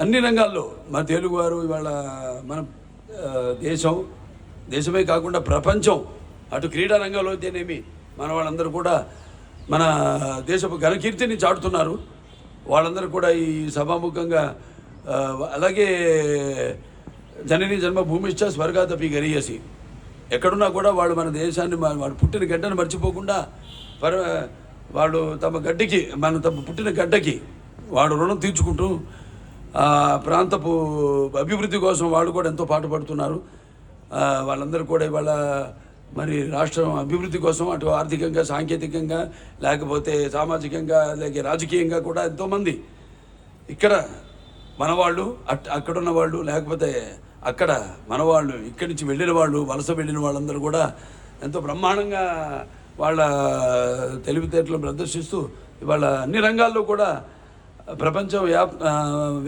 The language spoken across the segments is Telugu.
అన్ని రంగాల్లో మన తెలుగువారు ఇవాళ మన దేశం దేశమే కాకుండా ప్రపంచం అటు క్రీడా రంగంలో అయితేనేమి మన వాళ్ళందరూ కూడా మన దేశపు ఘనకీర్తిని చాటుతున్నారు. వాళ్ళందరూ కూడా ఈ సభాముఖంగా అలాగే జనని జన్మభూమిష్ట స్వర్గాతపి గరియసి. ఎక్కడున్నా కూడా వాళ్ళు మన దేశాన్ని వాళ్ళు వాడు పుట్టిన గడ్డను మర్చిపోకుండా పర వాడు తమ గడ్డకి మన తమ పుట్టిన గడ్డకి వాడు రుణం తీర్చుకుంటూ ఆ ప్రాంతపు అభివృద్ధి కోసం వాళ్ళు కూడా ఎంతో పాటుపడుతున్నారు. వాళ్ళందరూ కూడా ఇవాళ మరి రాష్ట్రం అభివృద్ధి కోసం అటు ఆర్థికంగా సాంకేతికంగా లేకపోతే సామాజికంగా లేక రాజకీయంగా కూడా ఎంతోమంది ఇక్కడ మనవాళ్ళు అట్ అక్కడున్న వాళ్ళు లేకపోతే అక్కడ మనవాళ్ళు ఇక్కడి నుంచి వెళ్ళిన వాళ్ళు వలస వెళ్ళిన వాళ్ళందరూ కూడా ఎంతో బ్రహ్మాండంగా వాళ్ళ తెలివితేటలు ప్రదర్శిస్తూ ఇవాళ అన్ని రంగాల్లో కూడా ప్రపంచం వ్యాప్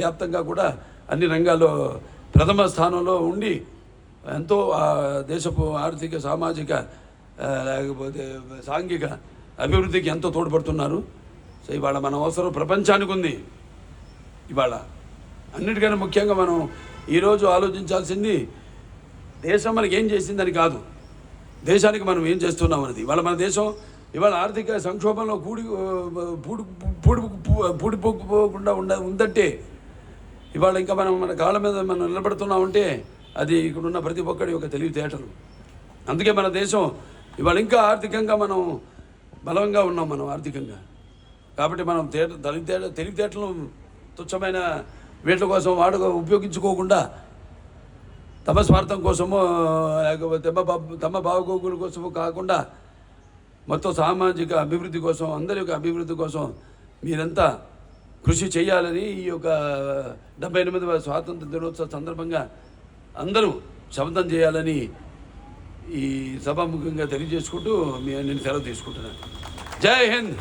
వ్యాప్తంగా కూడా అన్ని రంగాల్లో ప్రథమ స్థానంలో ఉండి ఎంతో దేశపు ఆర్థిక సామాజిక లేకపోతే సాంఘిక అభివృద్ధికి ఎంతో తోడ్పడుతున్నారు. సో ఇవాళ మన అవసరం ప్రపంచానికి ఉంది. ఇవాళ అన్నిటికన్నా ముఖ్యంగా మనం ఈరోజు ఆలోచించాల్సింది దేశం మనకి ఏం చేసిందని కాదు. దేశానికి మనం ఏం చేస్తున్నాం అనేది. ఇవాళ మన దేశం ఇవాళ ఆర్థిక సంక్షోభంలో కూడి పూడి పూడి పూడిపోకుండా ఉండ ఉందంటే ఇవాళ ఇంకా మనం మన కాళ్ళ మీద మనం నిలబడుతున్నామంటే అది ఇక్కడున్న ప్రతి ఒక్కడి యొక్క తెలివితేటలు. అందుకే మన దేశం ఇవాళ ఇంకా ఆర్థికంగా మనం బలంగా ఉన్నాం మనం ఆర్థికంగా. కాబట్టి మనం తేట తెలివితేట తెలివితేటలు తుచ్చమైన వీటి కోసం వాడు ఉపయోగించుకోకుండా తమ స్వార్థం కోసము లేకపోతే తమ భావగోగుల తమ కాకుండా మొత్తం సామాజిక అభివృద్ధి కోసం అందరి యొక్క అభివృద్ధి కోసం మీరంతా కృషి చేయాలని ఈ యొక్క డెబ్బై ఎనిమిదవ స్వాతంత్ర దినోత్సవ సందర్భంగా అందరూ శబ్దం చేయాలని ఈ సభాముఖంగా తెలియజేసుకుంటూ నేను సెలవు తీసుకుంటున్నాను. జై హింద్!